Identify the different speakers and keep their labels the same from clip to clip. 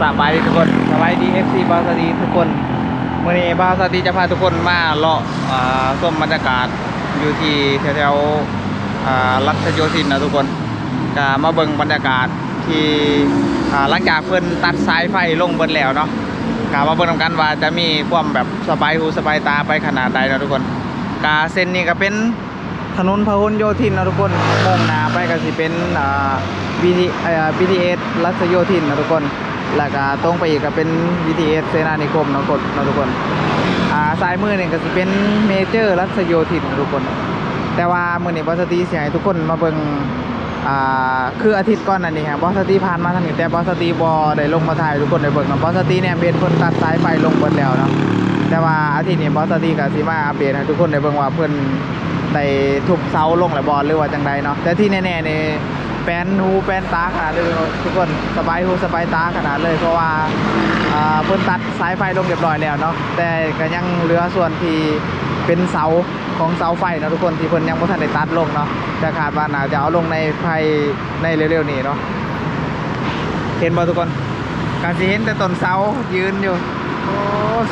Speaker 1: สบายดีทุกคนสบายดีเอฟซีบาสดีทุกคนมื่อนี้บาสดีจะพาทุกคนมาเลาะอ่าชมบรรยากาศอยู่ที่แถวๆอ่ารัชโยธินนะทุกคนก็มาเบิ่งบรรยากาศที่อ่าหลังจากเพิ่นตัดสายไฟลงเบิดแล้วเนาะกามาเบิ่งนำกันว่าจะมีความแบบสบายหูสบายตาไปขนาดใดนะทุกคนกาเส้นนี้ก็เป็นถนนพหลโยธินนะทุกคนมุ่งหน้าไปก็สิเป็นอ่า BT เอ่อ BTS รัชโยธินนะทุกคน แล้วก็ตรงไปอีกก็เป็น BTS เสนานิคมนะกดนะทุกคน อ่าซ้ายมือเนี่ยก็สิเป็นเมเจอร์รัชโยธินนะทุกคน แต่ว่ามือนี้บอสตีเสิให้ทุกคนมาเบิ่งอ่าคืออาทิตย์ก่อนนั่นนี่ครับบอสตีผ่านมาทางนี้แต่บอสตีบ่ได้ลงมาถ่ายทุกคนได้เบิ่งนะบอสตีเนี่ยเป็นคนตัดสายไฟลงเบิดแล้วเนาะแต่ว่าอาทิตย์นี้บอสตีก็สิมาอัปเดตให้ทุกคนได้เบิ่งว่าเพิ่อนได้ทุบเสาลงแล้วบ่หรือว่าจังใดเนาะแต่ที่แน่ๆเนี่ย แปนหูแปนตาขนาดเลยทุกคนสบายหูสบายตาขนาดเลยเพราะว่าเพิ่นตัดสายไฟลงเรียบร้อยแล้วเนาะแต่ก็ยังเหลือส่วนที่เป็นเสาของเสาไฟเนาะทุกคนที่เพิ่นยังบ่ทันได้ตัดลงเนาะแต่คาดว่าหนาจะเอาลงในภายในเร็วๆนี้เนาะเห็นบ่ทุกคนการสิเห็นแต่ต้นเสายืนอยู่โอ้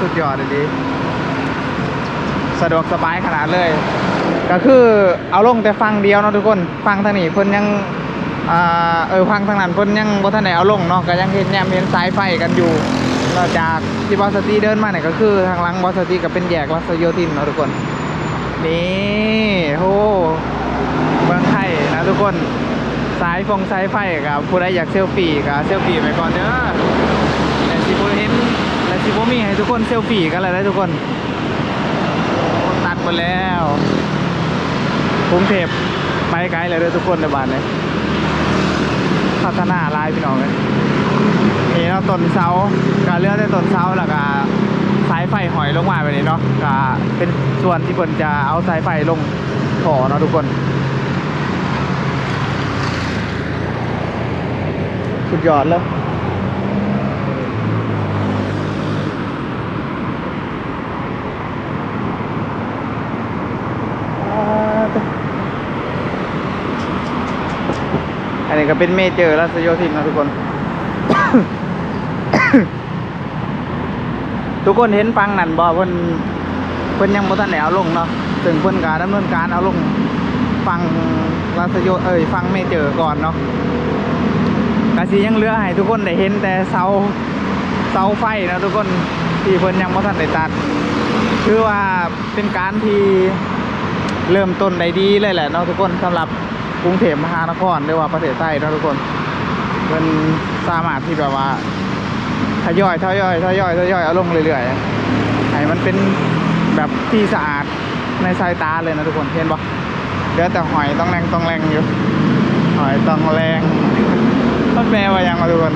Speaker 1: สุดยอดเลยดีสะดวกสบายขนาดเลย ก็คือเอาลงแต่ฟังเดียวเนาะทุกคนฟังทางนี้เพิ่นยัง อ่าเออฟังทางนั้นเพิ่นยังบ่ทันได้เอาลงเนาะก็ยังเห็นแนมเห็นสายไฟกันอยู่นอกจากที่บอสตีเดินมาเนี่ยก็คือทางหลังบอสตีก็เป็นแยกรัชโยธินเนาะทุกคน นี่โหเมืองไทยนะทุกคนสายฟงสายไฟกับผู้ใดอยากเซลฟี่ก็เซลฟี่ไปก่อนเด้อแต่สิบ่เห็นแต่สิบ่มีให้ทุกคนเซลฟี่กันเลยนะทุกคนตัดหมดแล้วกรุงเทพไปไกลเลยเด้อทุกคนในบ้านเลย พัฒนาลายพี่น้องเลยนี่เราะต้นเสาการเลือกได้ต้นเสาแล้วก็สายไฟหอยลงมาแบบนี้เนาะก็เป็นส่วนที่คนจะเอาสายไฟลงขอเนาะทุกคนสุดยอดแล้ว นี้ก็เป็นเมเจอร์รัชโยธินนะทุกคน ทุกคนเห็นฟังนั่นบ่เพิ่นเพิ่นยังบ่ทันได้เอาลงเนาะถึงเพิ่นก็ดำเนินการเอาลงฟังรัชโยเอ้ยฟังเมเจอร์ก่อนเนาะก็สิยังเหลือให้ทุกคนได้เห็นแต่เสาเสาไฟเนาะทุกคนที่เพิ่นยังบ่ทันได้ตัดคือว่าเป็นการที่เริ่มต้นได้ดีเลยแหละเนาะทุกคนสำหรับ กรุงเทพมหานครหรือว่าประเทศไทยนะทุกคนมันสามารถที่แบบว่าทยอยทยอยทยอยทยอยเอาลงเรื่อยๆให้มันเป็นแบบที่สะอาดในสายตาเลยนะทุกคนเห็นปะเดี๋ยวแต่หอยต้องแรงต้องแรงอยู่หอยต้องแรงมันแปลว่ายังมาทุกคน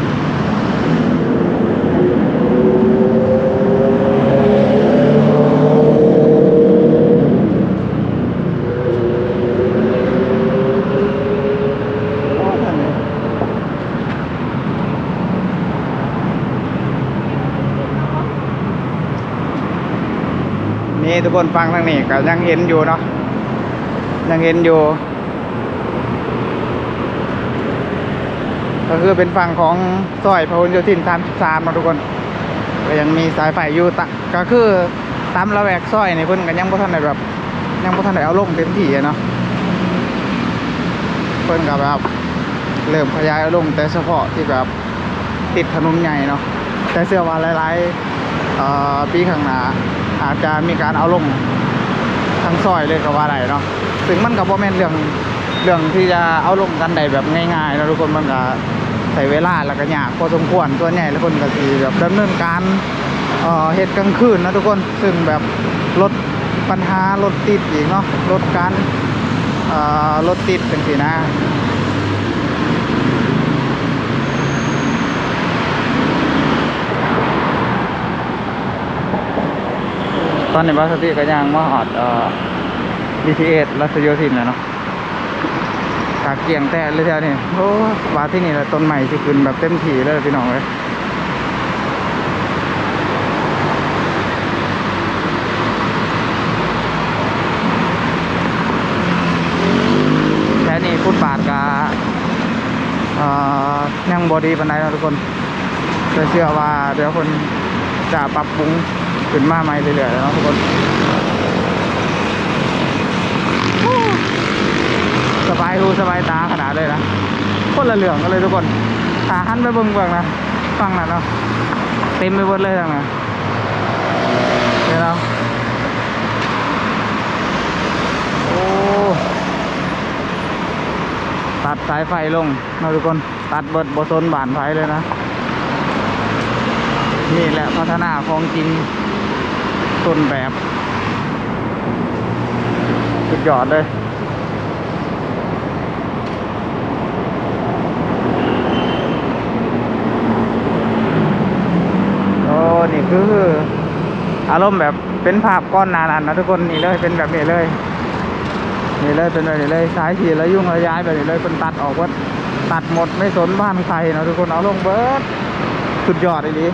Speaker 1: นี่ทุกคนฟังทางนี้ก็ยังเห็นอยู่เนาะยังเห็นอยู่ ก็คือเป็นฝั่งของซอยพหลโยธิน33นะทุกคนก็ยังมีสายไฟอยู่ตะก็คือตามระแวกซอยนี่เพิ่นก็ยังบ่ทันได้แบบ ยังบ่ทันได้เอาลงเต็มที่เนาะเพิ่นก็แบบเริ่มขยายเอาลงแต่เฉพาะที่แบบติดถนนใหญ่เนาะแต่เชื่อว่าหลายๆปีข้างหน้า อาจจะมีการเอาลงทั้งซอยเลยก็ว่าได้เนาะถึงมันกับว่าแม่นเรื่องเรื่องที่จะเอาลงกันได้แบบง่ายๆนะทุกคนมันก็ใช้เวลาแล้วก็ยากพอสมควรตัวใหญ่แล้วคนก็สิแบบดำเนินการเอ่อเหตุกลางคืนนะทุกคนซึ่งแบบลดปัญหารถติดอีกเนาะลดการเอ่อรถติดเป็นสีนะ ตอนนี้บาสติก็ยังมาหอดเอ่อ BTS รัชโยธินแล้วเนาะกาเกียงแต่เลยแถวนี้โอ้บาที่นี่แหละต้นใหม่ที่ขึ้นแบบเต็มที่เลยพี่น้องเลยแค่นี้ฟุตบาทกาเอ่อยังบอดีปันไดนะทุกคนเชื่อว่าเดี๋ยวคนจะปรับปรุง ขึ้นมาใหม่เรื่อยๆเนาะทุกคนสบายหูสบายตาขนาดเลยนะคนละเหลืองกันเลยทุกคนตาหันไปเบิ่งเบิ่งนะฟังนั่นเนาะเต็มไปหมดเลยทางนั้นเดี๋ยวเราโอ้ตัดสายไฟลงนะทุกคนตัดเบิดบสนบานไฟเลยนะนี่แหละพัฒนาของจริง ต้นแบบสุดยอดเลยโอ้นี่คืออารมณ์แบบเป็นภาพก้อนนานันนะทุกคนนี่เลยเป็นแบบนี้เลยนี่เลยเป็นแบบนี้เลยสายฉีดแล้วยุ่งระย้ายแบบนี้เลยคนตัดออกว่าตัดหมดไม่สนบ้านใครนะทุกคนเอาลงเบิร์ดสุดยอดเลยดิ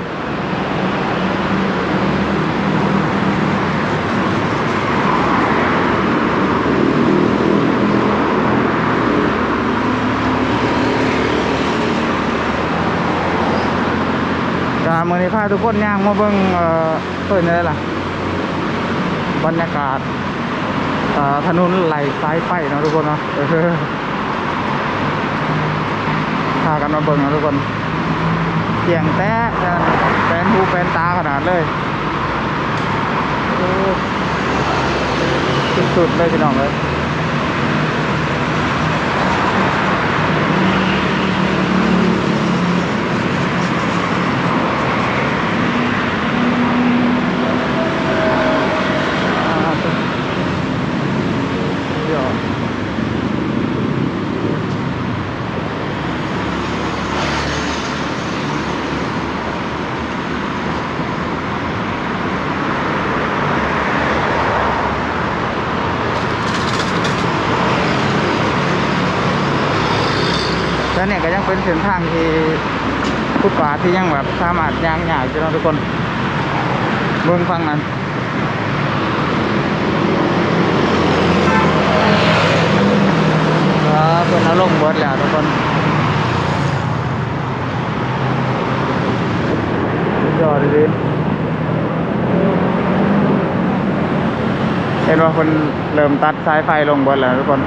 Speaker 1: มือนี้พาทุกคนย่างมาเบิ่งเอ่อเพิ่นนี่ล่ะ บรรยากาศถนนไหลสายไฟเนะทุกคนเนาะพากันมาเบิ่งนะทุกคนเสียงแต้แฟนหูแฟนตาขนาดเลยสุดๆเลยพี่น้องเลย แล้วเนี่ยก็ยังเป็นเส้นทางที่ฟุตบาทที่ยังแบบสามารถย่างหยาบอยู่เนาะทุกคนเบิ่งฟังนั้นครับเป็นอารมณ์เบิดแล้วทุกคนสุดยอดเลยเห็นว่าคนเริ่มตัดสายไฟลงเบิดแล้วทุกคน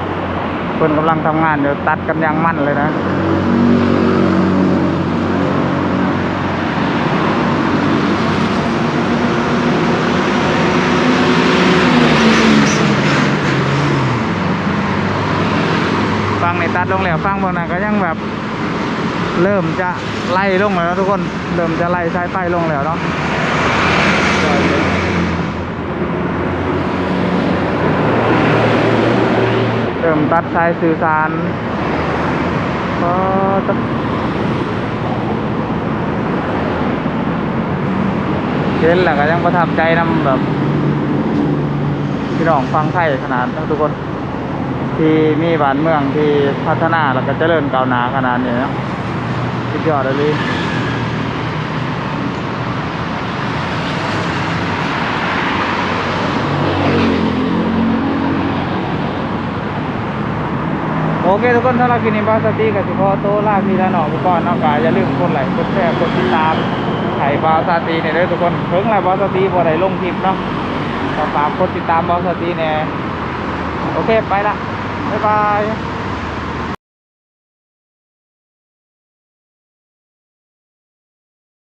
Speaker 1: คนกำลังทำงานอยู่ตัดกันยังมั่นเลยนะ ฟังในตัดลงแล้วฟังบางนั้นก็ยังแบบเริ่มจะไล่ลงแล้วทุกคนเริ่มจะไล่สายไฟลงแล้วเนาะเริ่มตัดสายสื่อสารก็จะเห็นแล้วก็ยังประทับใจนำแบบพี่น้องฟังไทยขนาดนั้นทุกคน ที่มีบ้านเมืองที่พัฒนาแล้วก็เจริญก้าวหน้าขนาดนี้นะสุดยอดเลยโอเคทุกคนสำหรับคลิปนี้บาสตีกับสิพอโตลาพี่ละหนอกุก่อนเนาะก็อย่าลืมกดไลค์กดแชร์กดติดตามไถ่บาสตีเนี่ยเด้อทุกคนเพิ่งแล้วบาสตีบ่ได้ลงคลิปเนาะฝากกดติดตามบาสตีเนี่ยโอเคไปละ บ๊ายบาย